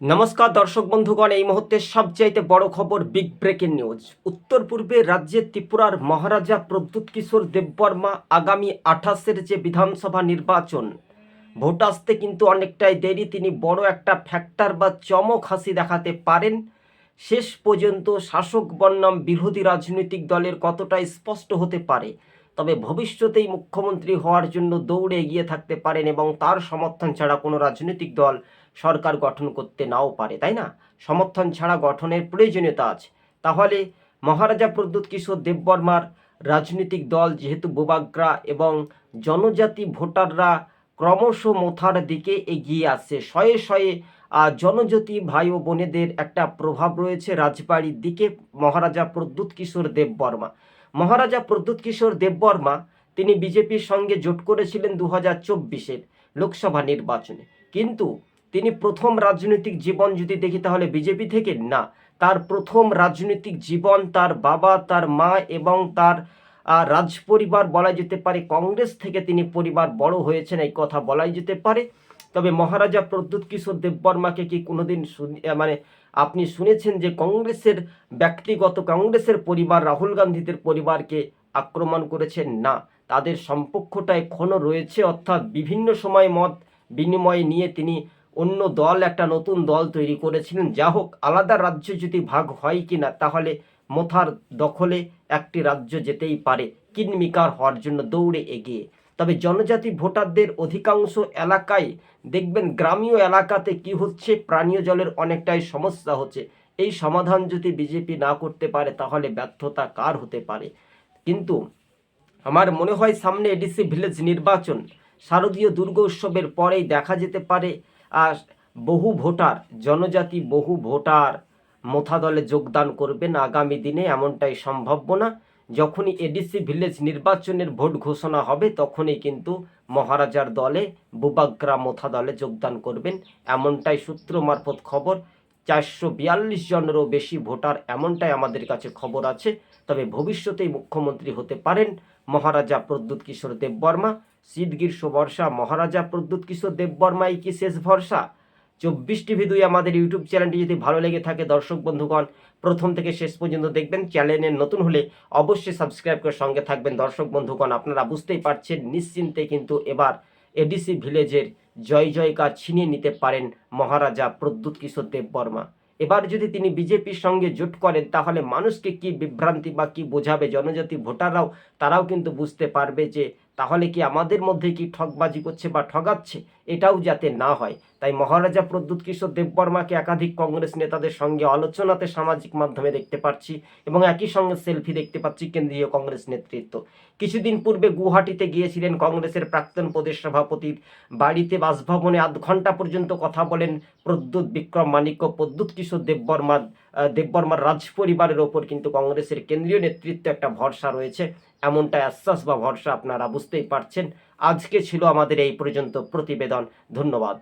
নমস্কার দর্শক বন্ধুগণ, এই মুহূর্তে সবচাইতে বড় খবর বিগ ব্রেকিং নিউজ উত্তর পূর্বে রাজ্যের ত্রিপুরার মহারাজা প্রদ্যুৎ কিশোর দেববর্মা আগামী আঠাশের যে বিধানসভা নির্বাচন, ভোট আসতে কিন্তু অনেকটাই দেরি। তিনি বড় একটা ফ্যাক্টর বা চমক হাসি দেখাতে পারেন। শেষ পর্যন্ত শাসক বনাম বিরোধী রাজনৈতিক দলের কতটা স্পষ্ট হতে পারে? তবে ভবিষ্যতেই মুখ্যমন্ত্রী হওয়ার জন্য দৌড়ে এগিয়ে থাকতে পারেন এবং তার সমর্থন ছাড়া কোনো রাজনৈতিক দল সরকার গঠন করতে নাও পারে, তাই না? সমর্থন ছাড়া গঠনের প্রয়োজনীয়তা আছে। তাহলে মহারাজা প্রদ্যুৎ কিশোর দেববর্মার রাজনৈতিক দল যেহেতু বোবাগ্রা এবং জনজাতি ভোটাররা ক্রমশ মোথার দিকে এগিয়ে আসছে, শয়ে শয়ে জনজাতি ভাই ও বোনেদের একটা প্রভাব রয়েছে রাজবাড়ির দিকে মহারাজা প্রদ্যুৎ কিশোর দেববর্মা। মহারাজা প্রদ্যুৎ কিশোর দেববর্মা তিনি বিজেপির সঙ্গে জোট করেছিলেন দু হাজার চব্বিশের লোকসভা নির্বাচনে। কিন্তু তিনি প্রথম রাজনৈতিক জীবন যদি দেখি তাহলে বিজেপি থেকে না তার প্রথম রাজনৈতিক জীবন তার বাবা তার মা এবং তার আহ, রাজপরিবার বলা যেতে পারে কংগ্রেস থেকে তিনি পরিবার বড় হয়েছেন এই কথা বলাই যেতে পারে। তবে মহারাজা প্রদ্যুৎ কিশোর দেববর্মাকে কি কোনোদিন মানে আপনি শুনেছেন যে কংগ্রেসের ব্যক্তিগত কংগ্রেসের পরিবার রাহুল গান্ধীদের পরিবারকে আক্রমণ করেছেন না। তাদের সম্পর্কটা এখনও রয়েছে, অর্থাৎ বিভিন্ন সময় মত বিনিময় নিয়ে তিনি অন্য দল, একটা নতুন দল তৈরি করেছিলেন। যা হোক, আলাদা রাজ্য যদি ভাগ হয় কি না তাহলে মোথার দখলে একটি রাজ্য যেতেই পারে। কিনমিকার হওয়ার জন্য দৌড়ে এগিয়ে। তবে জনজাতি ভোটারদের অধিকাংশ এলাকায় দেখবেন গ্রামীয় এলাকাতে কি হচ্ছে পানীয় জলের অনেকটাই সমস্যা হচ্ছে। এই সমাধান যদি বিজেপি না করতে পারে, তাহলে ব্যর্থতা কার হতে পারে? কিন্তু আমার মনে হয় সামনে এডিসি ভিলেজ নির্বাচন, শারদীয় দুর্গা উৎসবের পরেই দেখা যেতে পারে। আর বহু ভোটার, জনজাতি বহু ভোটার মোথা দলে যোগদান করবেন আগামী দিনে, এমনটাই সম্ভাব্য না যখনই এডিসি ভিলেজ নির্বাচনের ভোট ঘোষণা হবে, তখনই কিন্তু মহারাজার দলে, বুবাগ্রা মোথা দলে যোগদান করবেন। এমনটাই সূত্র মারফত খবর, চারশো বিয়াল্লিশ জনেরও বেশি ভোটার এমনটাই আমাদের কাছে খবর আছে। তবে ভবিষ্যতেই মুখ্যমন্ত্রী হতে পারেন মহারাজা প্রদ্যুৎ কিশোর দেববর্মা। গ্রীষ্ম বর্ষা মহারাজা প্রদ্যুৎ কিশোর দেববর্মাই কি শেষ ভরসা? চব্বিশ টিভি দুই আমাদের ইউটিউব চ্যানেলটি যদি ভালো লেগে থাকে, দর্শক বন্ধুগণ, প্রথম থেকে শেষ পর্যন্ত দেখবেন। চ্যানেলে নতুন হলে অবশ্যই সাবস্ক্রাইব করে সঙ্গে থাকবেন। দর্শক বন্ধুগণ, আপনারা বুঝতেই পারছেন, নিশ্চিন্তে কিন্তু এবার এডিসি ভিলেজের জয় জয়কার ছিনিয়ে নিতে পারেন মহারাজা প্রদ্যুৎ কিশোর দেববর্মা। এবার যদি তিনি বিজেপির সঙ্গে জোট করেন, তাহলে মানুষকে কি বিভ্রান্তি বা কি বোঝাবে? জনজাতি ভোটাররাও, তারাও কিন্তু বুঝতে পারবে যে, তাহলে কি আমাদের মধ্যে কি ঠকবাজি করছে বা ঠগাচ্ছে? এটাও যাতে না হয়। তাই মহারাজা প্রদ্যুৎ কিশোর দেববর্মাকে একাধিক কংগ্রেস নেতাদের সঙ্গে আলোচনাতে সামাজিক মাধ্যমে দেখতে পাচ্ছি এবং একই সঙ্গে সেলফি দেখতে পাচ্ছি কেন্দ্রীয় কংগ্রেস নেতৃত্ব। কিছুদিন পূর্বে গুয়াহাটিতে গিয়েছিলেন কংগ্রেসের প্রাক্তন প্রদেশ সভাপতির বাড়িতে বাসভবনে আধ ঘণ্টা পর্যন্ত কথা বলেন প্রদ্যুৎ বিক্রম মানিক্য প্রদ্যুৎ কিশোর দেববর্মার দেববর্মার রাজ পরিবারের ওপর কিন্তু কংগ্রেসের কেন্দ্রীয় নেতৃত্বে একটা ভরসা রয়েছে। এমনটা আশ্বাস বা ভরসা আপনারা বুঝতেই পারছেন। আজকে ছিল আমাদের এই পর্যন্ত প্রতিবেদন। ধন্যবাদ।